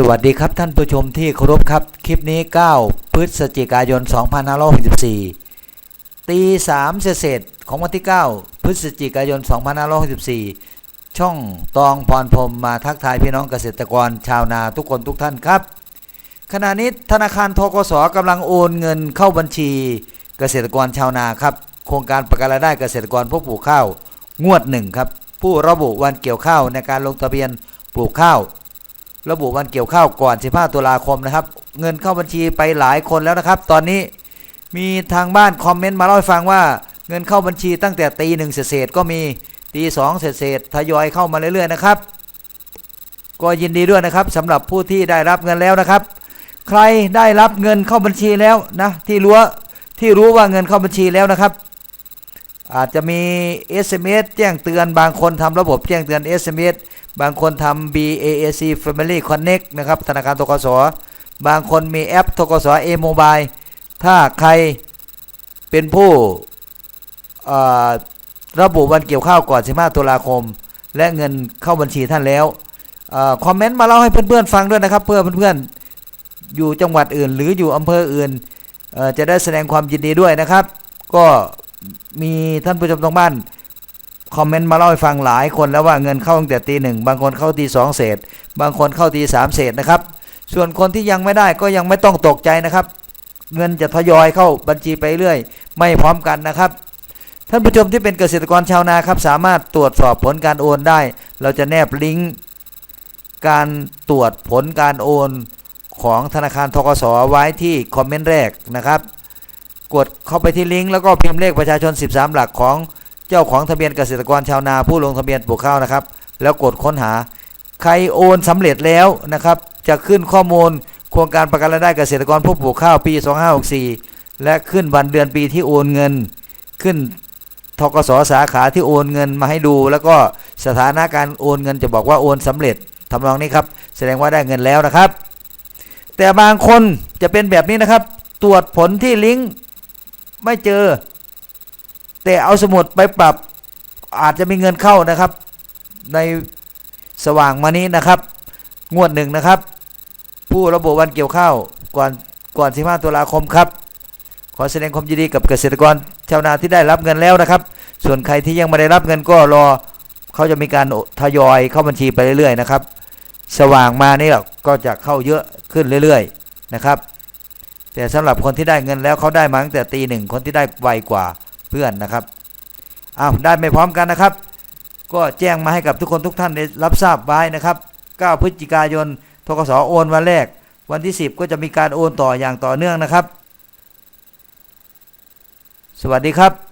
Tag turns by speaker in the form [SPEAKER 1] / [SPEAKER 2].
[SPEAKER 1] สวัสดีครับท่านผู้ชมที่เคารพครับ คลิปนี้ 9 พฤศจิกายน 2564 ตี3เศษของวันที่ 9 พฤศจิกายน 2564 ช่องตองพรพรมมาทักทายพี่น้องเกษตรกรชาวนาทุกคนทุกท่านครับ ขณะนี้ธนาคารทกสกำลังโอนเงินเข้าบัญชีเกษตรกรชาวนาครับ โครงการประกันรายได้เกษตรกรผู้ปลูกข้าวงวดหนึ่งครับผู้ระบุวันเกี่ยวข้าวในการลงทะเบียนปลูกข้าว ระบุวันเกี่ยวข้าวก่อน 15 ตุลาคมนะครับ เงินเข้าบัญชีไปหลายคนแล้วนะครับ ตอนนี้มีทางบ้านคอมเมนต์มาเล่าให้ฟังว่าเงินเข้าบัญชีตั้งแต่ตีหนึ่งเศษก็มีตีสองเศษทยอยเข้ามาเรื่อยๆนะครับ ก็ยินดีด้วยนะครับสำหรับผู้ที่ได้รับเงินแล้วนะครับ ใครได้รับเงินเข้าบัญชีแล้วนะที่รู้ที่รู้ว่าเงินเข้าบัญชีแล้วนะครับ อาจจะมี SMS แจ้งเตือนบางคนทำระบบแจ้งเตือน SMS บางคนทำ BAAC Family Connect นะครับธนาคารทกสบางคนมีแอปทกส A Mobile ถ้าใครเป็นผู้ระบุวันเกี่ยวข้าวก่อน 15 ตุลาคม และเงินเข้าบัญชีท่านแล้วอคอมเมนต์มาเล่าให้เพื่อนๆฟังด้วยนะครับ เพื่อเพื่อนๆอยู่จังหวัดอื่น หรืออยู่อำเภออื่นจะได้แสดงความยินดีด้วยนะครับ ก็ มีท่านผู้ชมทางบ้านคอมเมนต์มาเล่าให้ฟังหลายคนแล้วว่าเงินเข้าตั้งแต่ตีหนึ่งบางคนเข้าตีสองเศษ บางคนเข้าตีสามเศษนะครับ ส่วนคนที่ยังไม่ได้ก็ยังไม่ต้องตกใจนะครับ เงินจะทยอยเข้าบัญชีไปเรื่อย ไม่พร้อมกันนะครับ ท่านผู้ชมที่เป็นเกษตรกรชาวนาครับสามารถตรวจสอบผลการโอนได้ เราจะแนบลิงก์การตรวจผลการโอนของธนาคารทกสไว้ที่คอมเมนต์แรกนะครับ กดเข้าไปที่ลิงก์แล้วก็พิมพ์เลขประชาชน 13 หลักของเจ้าของทะเบียนเกษตรกรชาวนาผู้ลงทะเบียนปลูกข้าวนะครับ แล้วกดค้นหา ใครโอนสำเร็จแล้วนะครับ จะขึ้นข้อมูลโครงการประกันรายได้เกษตรกรผู้ปลูกข้าวปี 2564 และขึ้นวันเดือนปีที่โอนเงิน ขึ้นทกสสาขาที่โอนเงินมาให้ดู แล้วก็สถานะการโอนเงินจะบอกว่าโอนสำเร็จทำนองนี้ครับ แสดงว่าได้เงินแล้วนะครับ แต่บางคนจะเป็นแบบนี้นะครับ ตรวจผลที่ลิงก์ ไม่เจอ แต่เอาสมุดไปปรับอาจจะมีเงินเข้านะครับ ในสว่างมานี้นะครับ งวดหนึ่งนะครับ ผู้ระบุวันเกี่ยวข้าวก่อนก่อน15ตุลาคมครับขอแสดงความยินดีกับเกษตรกรชาวนาที่ได้รับเงินแล้วนะครับ ส่วนใครที่ยังไม่ได้รับเงินก็รอเขาจะมีการทยอยเข้าบัญชีไปเรื่อยๆนะครับ สว่างมานี่ก็จะเข้าเยอะขึ้นเรื่อยๆนะครับ แต่สำหรับคนที่ได้เงินแล้วเขาได้มาตั้งแต่ตีหนึ่งคนที่ได้ไวกว่าเพื่อนนะครับอ้าวได้ไม่พร้อมกันนะครับ ก็แจ้งมาให้กับทุกคนทุกท่านได้รับทราบไว้นะครับ 9 พฤศจิกายนทกสโอนวันแรก วันที่ 10 ก็จะมีการโอนต่ออย่างต่อเนื่องนะครับ สวัสดีครับ